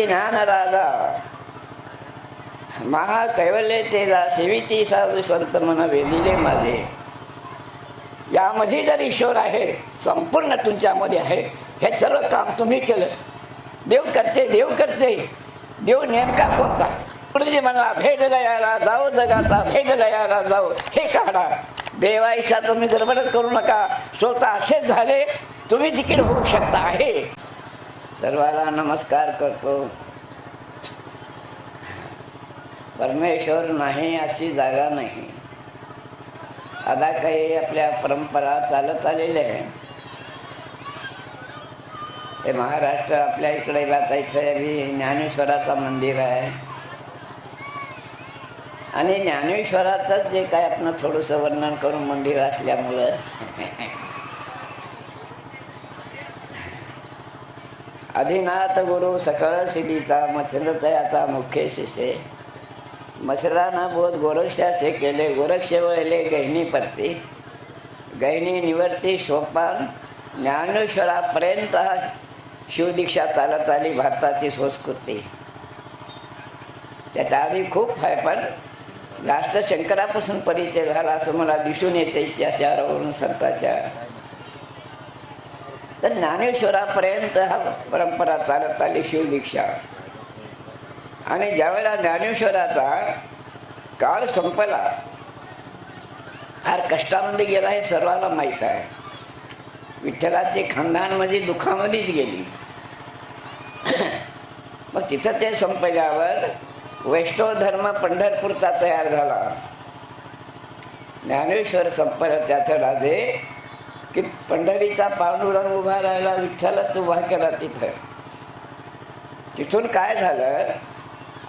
आरती ज्ञान राजा तेला सेविती साधू संत मन वेदिले माझे यामध्ये जर ईश्वर आहे संपूर्ण तुमच्यामध्ये आहे हे सर्व काम तुम्ही केलं देव करते देव करते देव नेमका कोणता गुरुजी म्हणा भेद गयाला जाऊ जगाचा भेद गयाला जाऊ हे काढा देवाईशा तुम्ही गडबडच करू नका स्वतः असेच झाले तुम्ही देखील होऊ शकता आहे सर्वाला नमस्कार करतो. परमेश्वर नाही अशी जागा नाही. आता काही आपल्या परंपरा चालत आलेल्या आहे हे महाराष्ट्र आपल्या इकडे आता इथे बी ज्ञानेश्वराचं मंदिर आहे. आणि ज्ञानेश्वराचं जे काय आपण थोडंसं वर्णन करून मंदिर असल्यामुळं आदिनाथ गुरु सकळ सिद्धीचा मच्छरतयाचा मुख्य शिष्य. मच्छरानं बोध गोरक्षाचे केले गोरक्ष वळले गहिनी परती गहिनी निवर्ती शोपान ज्ञानेश्वरापर्यंत हा शिवदीक्षा चालत आली भारताची संस्कृती. त्याच्या आधी खूप आहे पण जास्त शंकरापासून परिचय झाला असं मला दिसून येते इतिहासावरून संताच्या तर ज्ञानेश्वरापर्यंत हा परंपरा चालत आली शिवदीक्षा आणि ज्यावेळेला ज्ञानेश्वराचा काळ संपला फार कष्टामध्ये गेला हे सर्वांना माहीत आहे. विठ्ठलाची खानदानमध्ये दुःखामध्येच गेली. मग तिथं ते संपल्यावर वैष्णव धर्म पंढरपूरचा तयार झाला. ज्ञानेश्वर संपलं त्याचं राजे पंढरीचा पांडुरंग उभा राहिला विठ्ठलच उभा केला तिथं. तिथून काय झालं?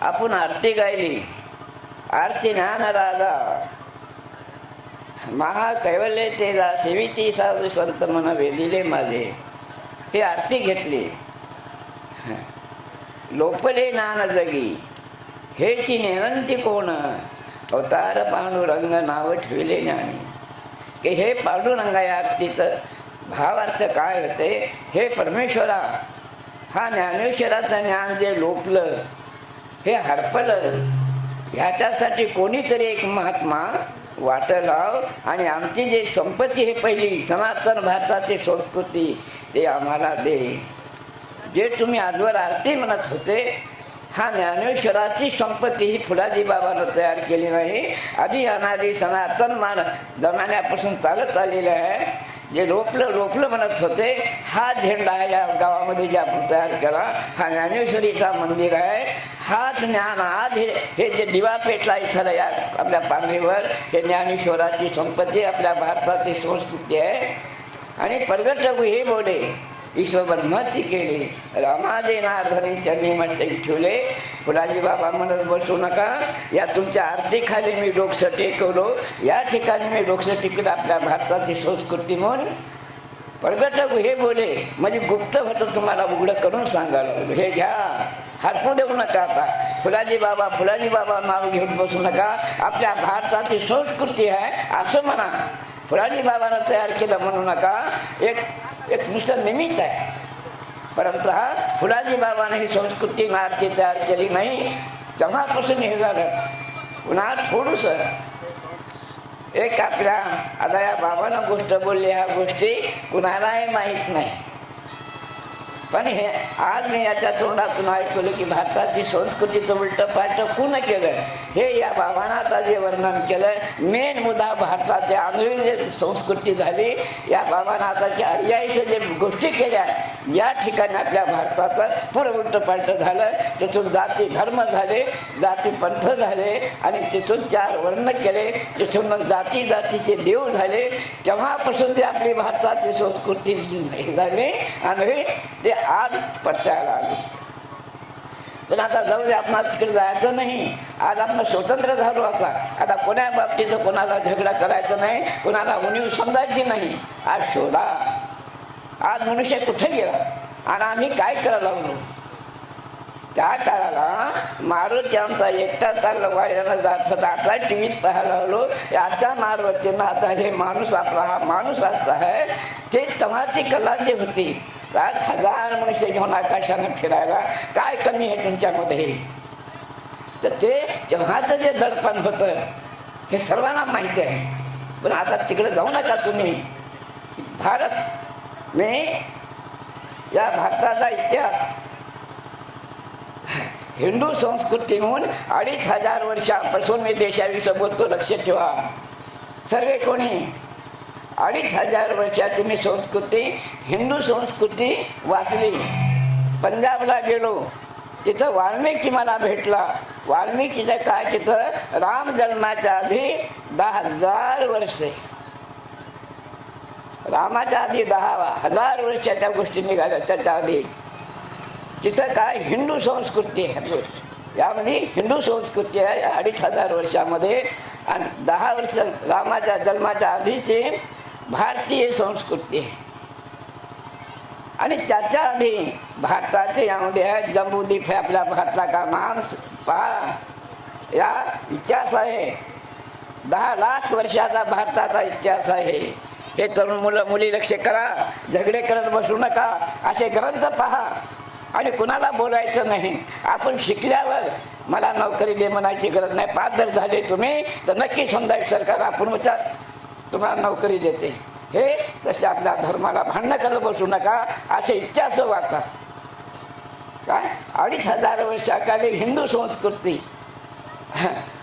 आपण आरती गायली. आरती ज्ञान राजा महाकैवल्य तेला सेविती साधू संत मन वेदिले माझे. ही आरती घेतली. लोपले ज्ञान जगी. हेची नेनंती कोण? अवतार पांडुरंग नाव ठेवले ज्ञानी. की हे पांडुरंगा या भावार्थ काय होते? हे परमेश्वरा हा ज्ञानेश्वराचं ज्ञान जे लोपलं हे हरपलं ह्याच्यासाठी कोणीतरी एक महात्मा वाट लाव आणि आमची जी संपत्ती हे पहिली सनातन भारताची संस्कृती ते आम्हाला दे. जे तुम्ही आजवर आरती म्हणत होते हा ज्ञानेश्वराची संपत्ती ही फुलाजी बाबानं तयार केली नाही. आधी अनादी सनातन मान जमान्यापासून चालत आलेलं आहे. जे रोपलं रोपलं म्हणत होते हा झेंडा या गावामध्ये जे आपण तयार केला हा ज्ञानेश्वरीचा मंदिर आहे. हा ज्ञान आज हे हे जे दिवा पेटला इथं या आपल्या पांढरीवर हे ज्ञानेश्वराची संपत्ती आपल्या भारताची संस्कृती आहे. आणि प्रगटक हे बोले ईश्वर ब्रह्माची केली. रामादे धरी चरणी म्हणते ठेवले. फुलाजी बाबा म्हणत बसू नका. या तुमच्या आरतीखाली मी डोकसं टेकवलो. या ठिकाणी मी डोकसं टेकलं आपल्या भारताची संस्कृती म्हणून प्रगटक हे बोले. म्हणजे गुप्त होतं तुम्हाला उघडं करून सांगायला हे घ्या. हरपू देऊ नका आता. फुलाजी बाबा फुलाजी बाबा नाव घेऊन बसू नका. आपल्या भारताची संस्कृती आहे असं म्हणा. फुलाजी बाबानं तयार केलं म्हणू नका. एक एक नुसतं निमित्त आहे परंतु हा फुलाजी बाबाने ही संस्कृती आरती तयार केली नाही तेव्हापासून हे झालं पुन्हा थोडंसं एक आपल्या आता या बाबानं गोष्ट बोलली ह्या गोष्टी कुणालाही माहीत नाही। पण हे आज मी याच्या तोंडातून ऐकलं की भारताची संस्कृतीचं उलटं पालटं कुण केलं हे या बाबांना आता जे वर्णन केलं मेन मुद्दा भारताची आंधळी जे संस्कृती झाली. या बाबांना आता त्या जे गोष्टी केल्या या ठिकाणी आपल्या भारताचं पुरं उलटं पालटं झालं. तिथून जाती धर्म झाले जाती पंथ झाले आणि तिथून चार वर्ण केले. तिथून मग जाती जातीचे देव झाले. तेव्हापासून जे आपली भारताची संस्कृती झाली आणि ते आज पत्त्याला आलो पण आता जाऊ दे आपण तिकडे जायचं नाही. आज आपण स्वतंत्र झालो आता. आता कोण्या बाबतीचं कोणाला झगडा करायचं नाही कोणाला उणीव समजायची नाही. आज शोधा. आज मनुष्य कुठे गेला? आणि आम्ही काय करायला लागलो? त्या काळाला मारुती आमचा एकटा चालला वाड्यानं जात होता. आता टी व्हीत पाहायला लागलो याच्या मारुतीनं आता हे माणूस आपला हा माणूस आता आहे. ते तेव्हाची कला जी होती लाख हजार मनुष्य घेऊन आकाशानं फिरायला काय कमी आहे तुमच्यामध्ये? तर ते जेव्हाचं जे दडपण होतं हे सर्वांना माहिती आहे. पण आता तिकडे जाऊ नका तुम्ही. भारत मी या भारताचा इतिहास हिंदू संस्कृती म्हणून अडीच हजार वर्षापासून मी देशाविषयी बोलतो लक्ष ठेवा. सर्व कोणी अडीच हजार वर्षाची मी संस्कृती हिंदू संस्कृती वाचली. पंजाबला गेलो. तिथं वाल्मिकी मला भेटला. वाल्मिकीचं काय तिथं? राम जन्माच्या आधी दहा हजार वर्षे. रामाच्या आधी दहा हजार वर्षाच्या गोष्टी निघाल्या त्याच्या आधी. तिथं काय? हिंदू संस्कृती आहे. यामध्ये हिंदू संस्कृती आहे अडीच हजार वर्षामध्ये. आणि दहा वर्ष रामाच्या जन्माच्या आधीची भारतीय संस्कृती आहे आणि त्याच्या आधी भारताचे यामध्ये आहे जम्बूद्वीप आहे आपल्या भारताला का नाम पहा या इतिहास आहे. दहा लाख वर्षाचा भारताचा इतिहास आहे. हे तरुण मुलं मुली लक्ष करा झगडे करत बसू नका असे ग्रंथ पहा. आणि कुणाला बोलायचं नाही. आपण शिकल्यावर मला नोकरी दे म्हणायची गरज नाही. पाच जर झाले तुम्ही तर नक्की समजा सरकार आपण विचार तुम्हाला नोकरी देते. हे तसे आपल्या धर्माला भांडणं करत बसू नका असे इतिहास वाचतात. काय? अडीच हजार वर्षाकाली हिंदू संस्कृती.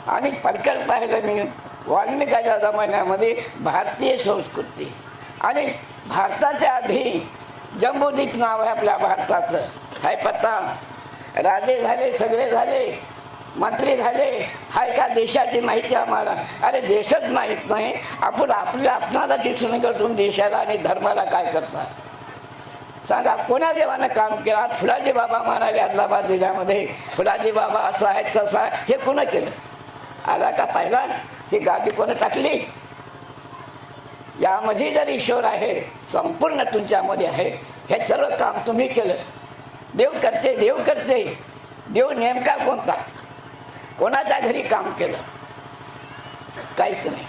आणि पडकड पाहिलं मी वाल्मिकाच्या जमान्यामध्ये भारतीय संस्कृती. आणि भारताच्या आधी जम्बूद्वीप नाव आहे आपल्या भारताचं. हाय पत्ता. राजे झाले सगळे झाले. मंत्री झाले. हाय का देशाची माहिती आम्हाला? अरे देशच माहीत नाही. आपण आपल्या आपणाला दिसून करतून देशाला आणि धर्माला काय करता सांगा कोण्या देवानं काम केलं? फुलाजी बाबा म्हणाले आदलाबाद जिल्ह्यामध्ये फुलाजी बाबा असं आहे तसं आहे. हे कोणं केलं? आला का पाहिला? ही गादी कोणं टाकली? यामध्ये जर ईश्वर आहे संपूर्ण तुमच्यामध्ये आहे हे सर्व काम तुम्ही केलं. देव करते देव करते. देव नेमका कोणता? कोणाच्या घरी काम केलं? काहीच नाही.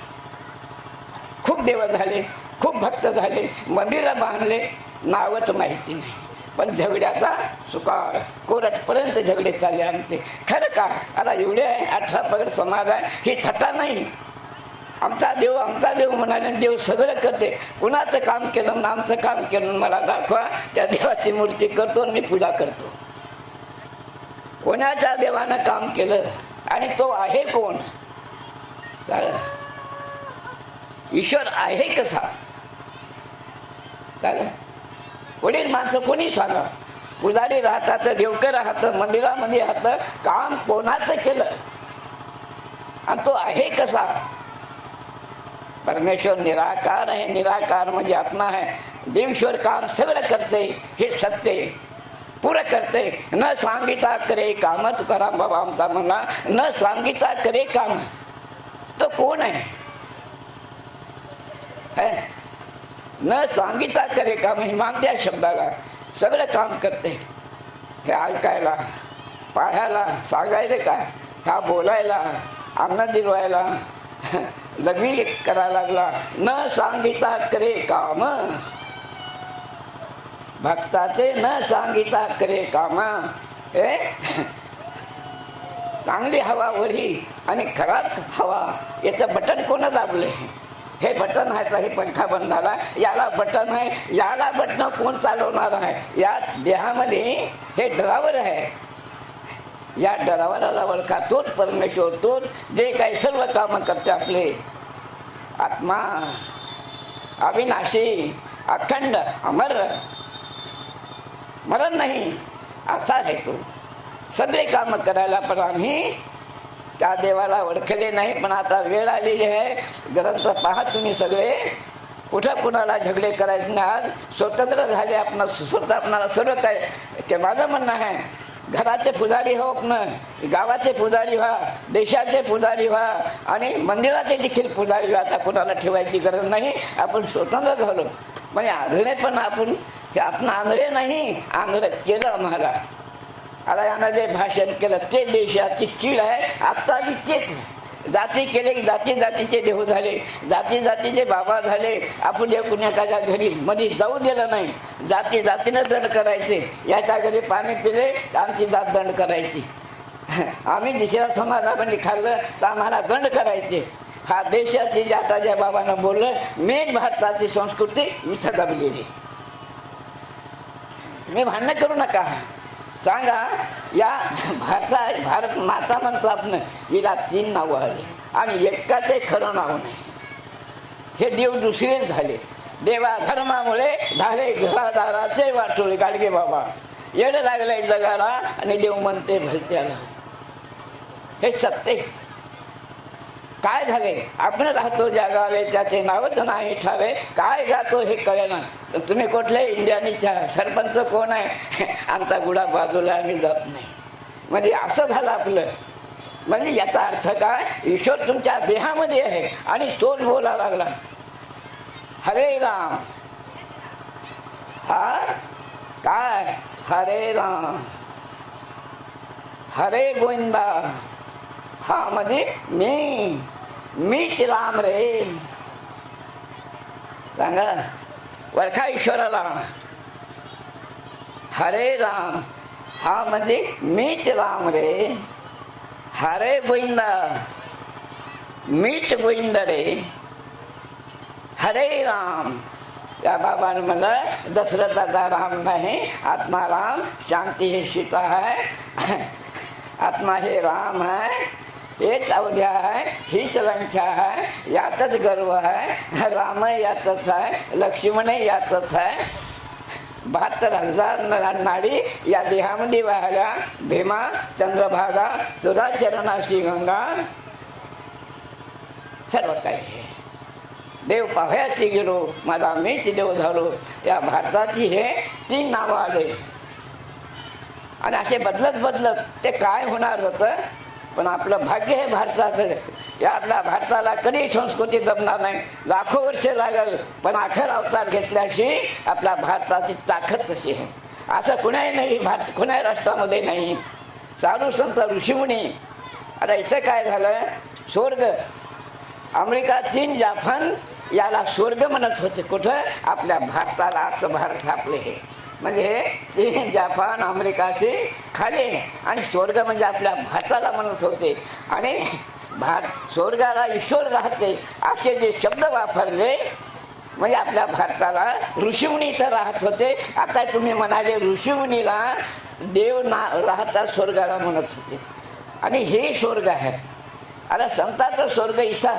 खूप देव झाले खूप भक्त झाले मंदिरं बांधले नावच माहिती नाही. पण झगड्याचा सुकार कोरटपर्यंत झगडे चालले आमचे. खरं का? आता एवढे आहे अठरा पगड समाज आहे ही थटा नाही. आमचा देव आमचा देव म्हणाले देव सगळं करते. कुणाचं काम केलं आमचं काम केलं मला दाखवा. त्या देवाची मूर्ती करतो आणि मी पूजा करतो. कोणाच्या देवानं काम केलं? आणि तो आहे कोण? चालेल ईश्वर आहे कसा? चालेल वडील माणसं कोणी सांगा पुजारी राहतात देवकर राहतं मंदिरामध्ये राहतं काम कोणाचं केलं? आणि तो आहे कसा? परमेश्वर निराकार आहे. निराकार म्हणजे आत्मा आहे. देवेश्वर काम सगळं करते हे सत्य आहे. पुरं करते. न सांगिता करे काम तुकाराम बाबा आमचा म्हणा. न सांगिता करे काम. तो कोण आहे? न सांगिता करे काम ही मागत्या शब्दाला. सगळं काम करते. हे ऐकायला पाहायला सांगायला काय? ह्या बोलायला अन्न दिलवायला लग्न करायला लागला. न सांगिता करे काम. भक्ताचे न सांगिता करे कामा हे चांगली हवा वरी आणि खराब हवा याचं बटन कोण दाबले? हे बटन आहे तर हे पंखा बंद झाला याला बटन आहे याला बटन कोण चालवणार आहे? या देहामध्ये हे ड्रावर आहे. या ड्रावराला ओळखा तोच परमेश्वर तोच जे काही सर्व कामं करते आपले. आत्मा अविनाशी अखंड अमर मरण नाही असा आहे तो सगळे कामं करायला पण आम्ही त्या देवाला ओळखले नाही पण आता वेळ आलेली आहे. ग्रंथ पहा तुम्ही सगळे. कुठं कुणाला झगडे करायचे नाही आज? स्वतंत्र झाले आपण स्वतः आपणाला सर्व काय ते माझं म्हणणं आहे. घराचे पुजारी हो ना गावाचे पुजारी व्हा देशाचे पुजारी व्हा आणि मंदिराचे देखील पुजारी व्हा. आता कुणाला ठेवायची गरज नाही. आपण स्वतंत्र झालो. म्हणजे आंधळे पण आपण हे आपण आंधळे नाही आंधळं केलं आम्हाला. आता यानं जे भाषण केलं ते देशाची चीड आहे आत्ता बी तेच. जाती केले की जाती जातीचे देव झाले. जाती जातीचे बाबा झाले. आपण या कुणाकाच्या घरी मध्ये जाऊ दिलं नाही. जाती जातीनं दंड करायचे. याच्या घरी पाणी पिले तर आमची जात दंड करायची. आम्ही दुसऱ्या समाजामध्ये खाल्लं तर आम्हाला दंड करायचे. हा देशाची जाताच्या बाबानं बोललं मेन भारताची संस्कृती इथं दबलेली. मी भांडणं करू नका. सांगा या भारता भारत माता म्हणतो आपण हिला तीन नावं आली. आणि एकाचे खरं नाव नाही. हे देव दुसरेच झाले. देवा धर्मामुळे झाले घरादाराचे वाटोळे. गाडगे बाबा येड लागलंय जगाला आणि देव म्हणते भलत्याला. हे सत्य काय झाले आपण राहतो जगावे त्याचे नावच नाही ठावे. काय जातो हे कळेना. तर तुम्ही कुठले इंडियानीच्या सरपंच कोण आहे? आमचा गुडा बाजूला आम्ही जात नाही. म्हणजे असं झालं आपलं. म्हणजे याचा अर्थ काय? ईश्वर तुमच्या देहामध्ये आहे आणि तोच बोला लागला. हरे राम. हा? काय? हरे राम. हरे गोविंदा. हा म्हणजे मी मीच राम रे. सांगा वरखा ईश्वराला. हरे राम हा म्हणजे मीच राम रे. हरे गोविंद मीच गोविंद रे. हरे राम या बाबाने म्हणलं दशरथाचा राम नाही आत्मा राम शांती हे सीता है आत्मा हे राम है एक अवध्या आहे हीच लंख्या आहे यातच गर्व आहे राम यातच आहे लक्ष्मण यातच आहे. बहात्तर हजार नाडी या देहामध्ये वाहल्या भीमा चंद्रभागा चरणाशी गंगा सर्व काही आहे. देव पाव्याशी गेलो माझा मीच देव झालो. या भारताची हे तीन नावं आले. आणि असे बदलत बदलत ते काय होणार होतं? पण आपलं भाग्य हे भारताचं या आपल्या भारताला कधी संस्कृती जमणार नाही. लाखो वर्षे लागल पण अखर अवतार घेतल्याशी आपल्या भारताची ताकद तशी आहे. असं कुणाही नाही भारत कुणाही राष्ट्रामध्ये नाही. चालू संत ऋषीमुनी आता इथं काय झालं? स्वर्ग. अमेरिका चीन जापान याला स्वर्ग म्हणत होते. कुठं? आपल्या भारताला असं भारत आपले हे. म्हणजे चीन जापान अमेरिका खाली खाले. आणि स्वर्ग म्हणजे आपल्या भारताला म्हणत होते. आणि भार स्वर्गाला ईश्वर राहते असे जे शब्द वापरले म्हणजे आपल्या भारताला ऋषिमुनी इथं राहत होते. आता तुम्ही म्हणाले ऋषिमुनीला देव ना राहता स्वर्गाला म्हणत होते. आणि हे स्वर्ग आहे. आता संताचं स्वर्ग इथं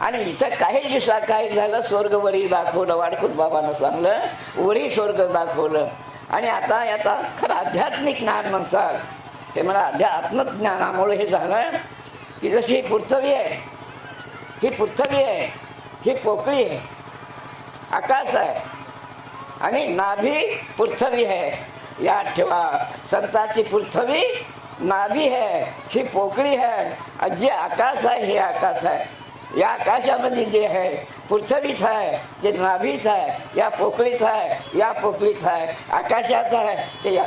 आणि इथं काही दिवसात काय झालं? स्वर्ग वरी दाखवलं वाडखुत बाबानं सांगलं वरी स्वर्ग दाखवलं. आणि आता याचा खरं आध्यात्मिक ज्ञान म्हणसाल हे मला अध्या आत्मज्ञानामुळे हे झालं की जशी ही पृथ्वी आहे ही पृथ्वी आहे ही पोकळी आहे आकाश आहे आणि नाभी पृथ्वी आहे. या ठेवा संताची पृथ्वी नाभी है ही पोकळी है जे आकाश आहे हे आकाश आहे. या आकाशामध्ये जे आहे पृथ्वीच आहे ते नाभीच आहे या पोकळीत आहे या पोकळीत आहे आकाशात आहे ते या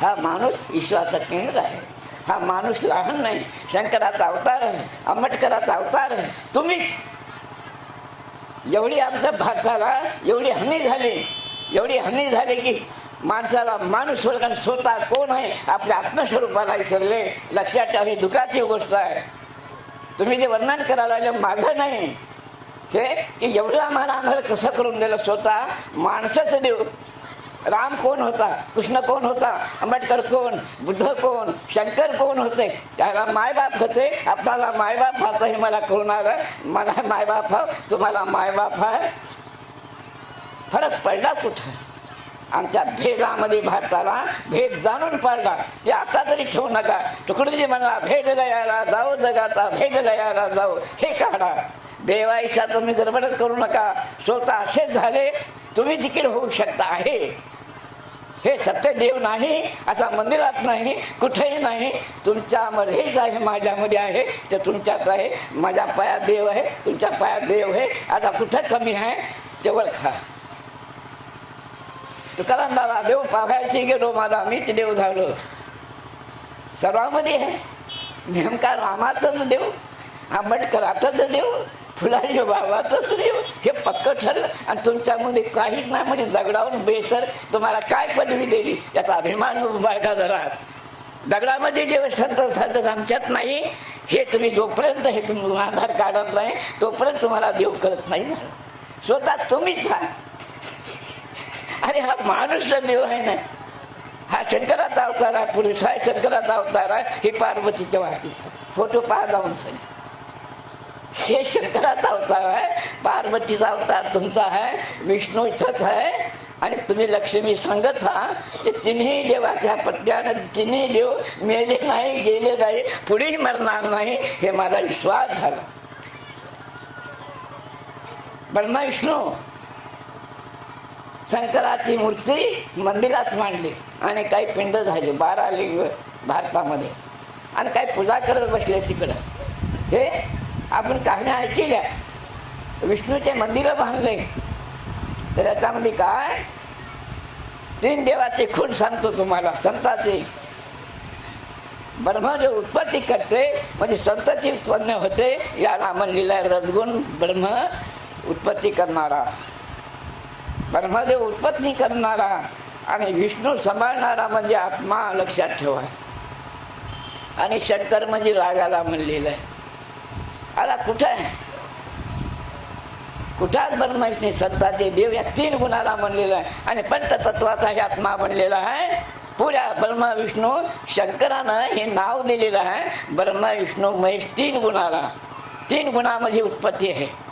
हा माणूस ईश्वराचा केंद्र आहे. हा माणूस लहान नाही. शंकराचा अवतार आहे आंबटकराचा अवतार आहे. तुम्हीच एवढी आमच्या भारताला एवढी हानी झाली. एवढी हानी झाली की माणसाला माणूस स्वर्गात स्वतः कोण आहे? आपल्या आत्मस्वरूपाला विसरले. लक्षात ठेवा ही दुःखाची गोष्ट आहे. तुम्ही जे वर्णन करायला जे माझं नाही. हे की एवढं आम्हाला आंधळ कसं करून दिलं स्वतः? माणसाचं देव. राम कोण होता? कृष्ण कोण होता? आंबेडकर कोण? बुद्ध कोण? शंकर कोण होते? त्याला मायबाप होते. आपल्याला मायबाप होता हे मला कळणार मला मायबाप हा तुम्हाला मायबाप आहे फरक पडला कुठं? आमच्या भेदामध्ये भारताला भेद जाणून पाडला. ते आता तरी ठेवू नका. तुकडीजी म्हणा भेद गयाला जाऊ जगाचा भेद गयाला जाऊ. हे काढा. देवाईशा तुम्ही गडबडच करू नका. स्वतः असेच झाले तुम्ही देखील होऊ शकता. आहे. हे सत्य देव नाही असा मंदिरात नाही कुठेही नाही. तुमच्यामध्येच आहे माझ्यामध्ये आहे ते तुमच्यात आहे. माझ्या पायात देव आहे तुमच्या पायात देव आहे. आता कुठं कमी आहे? ते ओळखा तुकाराम बाबा देव पाहायची गेलो माझा मीच देव झालो. सर्वांमध्ये आहे नेमका रामातच देव आंबेडकरातच देव फुलांच्या बाबातच देव हे पक्क ठरलं. आणि तुमच्यामध्ये काहीच नाही म्हणजे दगडावरून बेसर तुम्हाला काय पदवी दिली याचा अभिमान बाळगा जरा? दगडामध्ये जे संत साधत आमच्यात नाही हे तुम्ही जोपर्यंत हे तुम्ही आधार काढत नाही तोपर्यंत तुम्हाला देव करत नाही स्वतः तुम्हीच सांग. अरे हा माणूस देव आहे ना. हा शंकराचा अवतार आहे पुरुष आहे शंकराचा अवतार आहे हे पार्वतीच्या वाटीचा फोटो पाहा जाऊन सगळे. हे शंकराचा अवतार आहे पार्वतीचा अवतार तुमचा आहे विष्णूचाच आहे. आणि तुम्ही लक्ष्मी सांगत हा ते तिन्ही देवाच्या पत्त्यानं तिन्ही देव मेले नाही गेले नाही पुढेही मरणार नाही हे माझा विश्वास झाला. ब्रह्मा विष्णू शंकराची मूर्ती मंदिरात मांडली. आणि काही पिंड झाले बारा लिंग भारतामध्ये. आणि काही पूजा करत बसले तिकडं. हे आपण कहाण्या ऐकल्या विष्णूचे मंदिरं बांधले. तर याच्यामध्ये काय? तीन देवाचे खूण सांगतो तुम्हाला संताचे. ब्रह्म जे उत्पत्ती करते म्हणजे संतची उत्पन्न होते याला म्हणलेला रजगुण ब्रह्म उत्पत्ती करणारा. ब्रह्मदेव उत्पत्ती करणारा आणि विष्णू सांभाळणारा म्हणजे आत्मा लक्षात ठेवा. आणि शंकर म्हणजे रागाला म्हणलेलं आहे. आता कुठं आहे? कुठाच सत्ता संताचे देव या तीन गुणाला म्हणलेलं आहे. आणि पंचतत्वाचा हे आत्मा बनलेला आहे. पुऱ्या ब्रह्मा विष्णू शंकरानं हे नाव दिलेलं आहे. ब्रह्मा विष्णू महेश तीन गुणाला. तीन गुणामध्ये उत्पत्ती आहे.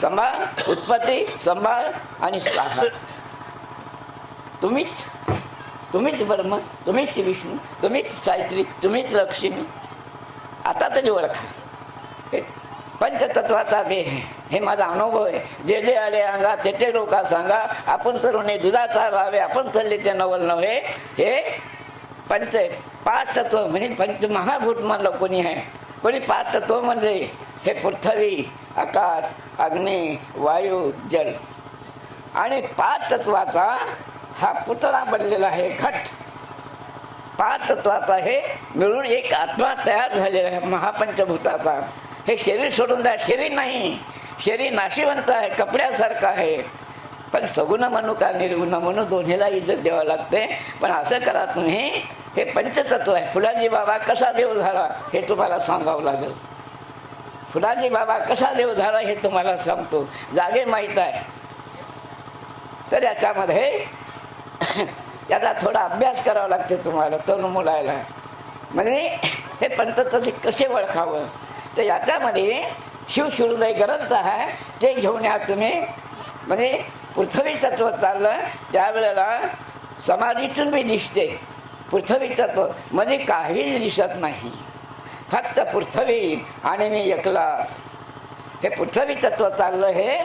संभाळ उत्पत्ती संभाळ आणि स्वाहा. तुम्हीच तुम्हीच ब्रह्म तुम्हीच विष्णू तुम्हीच सावित्री तुम्हीच लक्ष्मी. आता तरी ओळखा. हे पंचतत्वाचा बे आहे. हे माझा अनुभव आहे. जे जे आले अंगा ते ते लोका सांगा आपण तरुणे दुधाचा राहावे आपण चालले ते नवल नव्हे. हे पंच पाच तत्व म्हणजे पंच महाभूत म्हणलं कोणी आहे? कोणी पाच तत्व म्हणजे हे पृथ्वी आकाश अग्नी वायू जल. आणि पाच तत्वाचा हा पुतळा बनलेला आहे घट पाच तत्वाचा हे मिळून एक आत्मा तयार झालेला आहे महापंचभूताचा. हे शरीर सोडून द्या शरीर नाही. शरीर नाशिवंत आहे कपड्यासारखं आहे. पण सगुण म्हणू का निर्गुण म्हणू दोन्हीला इज्जत द्यावं लागते. पण असं करा तुम्ही हे पंचतत्व आहे. फुलाजी बाबा कसा देव झाला हे तुम्हाला सांगावं लागेल. फुलाजी बाबा कसा देव झाला हे तुम्हाला सांगतो? जागे माहीत आहे. तर याच्यामध्ये याचा थोडा अभ्यास करावा लागते तुम्हाला तरुण मुलायला म्हणजे हे पंत तसे कसे ओळखावं? तर याच्यामध्ये शिवशिवदय ग्रंथ आहे ते घेऊन या तुम्ही. म्हणजे पृथ्वी तत्व चाललं त्यावेळेला समाधीतून बी दिसते. पृथ्वी तत्व म्हणजे काहीच दिसत नाही. फक्त पृथ्वी आणि मी एकला. हे पृथ्वी तत्व चाललं हे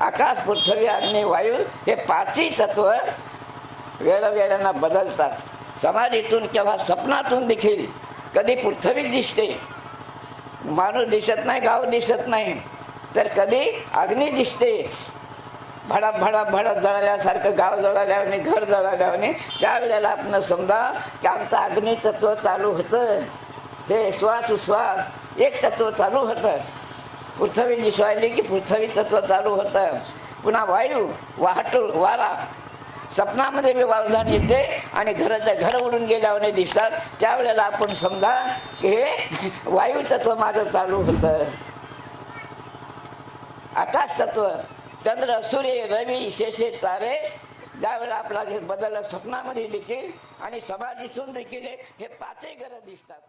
आकाश पृथ्वी अग्नी वायू हे पाचही तत्व वेळोवेळानं बदलतात. समाधीतून किंवा स्वप्नातून देखील कधी पृथ्वी दिसते माणूस दिसत नाही गाव दिसत नाही तर कधी अग्नी दिसते. भडा भडा भडत जळाल्यासारखं गाव जळाल्याने घर जळाल्याने त्यावेळेला आपण समजा की आमचं अग्नितत्व चालू होतं. हे श्वास उश्वास एक तत्व चालू होतं पृथ्वी दिसवायली की पृथ्वी तत्व चालू होतं पुन्हा वायू वाहतूक वारा स्वप्नामध्ये मी वावधान येते आणि घराच्या घर उडून गेल्यावर दिसतात त्यावेळेला आपण समजा की हे वायू तत्व माझं चालू होतं आकाश तत्व चंद्र सूर्य रवी शेषे तारे ज्यावेळेला आपला हे बदल स्वप्नामध्ये देखील आणि समाधीतून देखील हे पाचही घरं दिसतात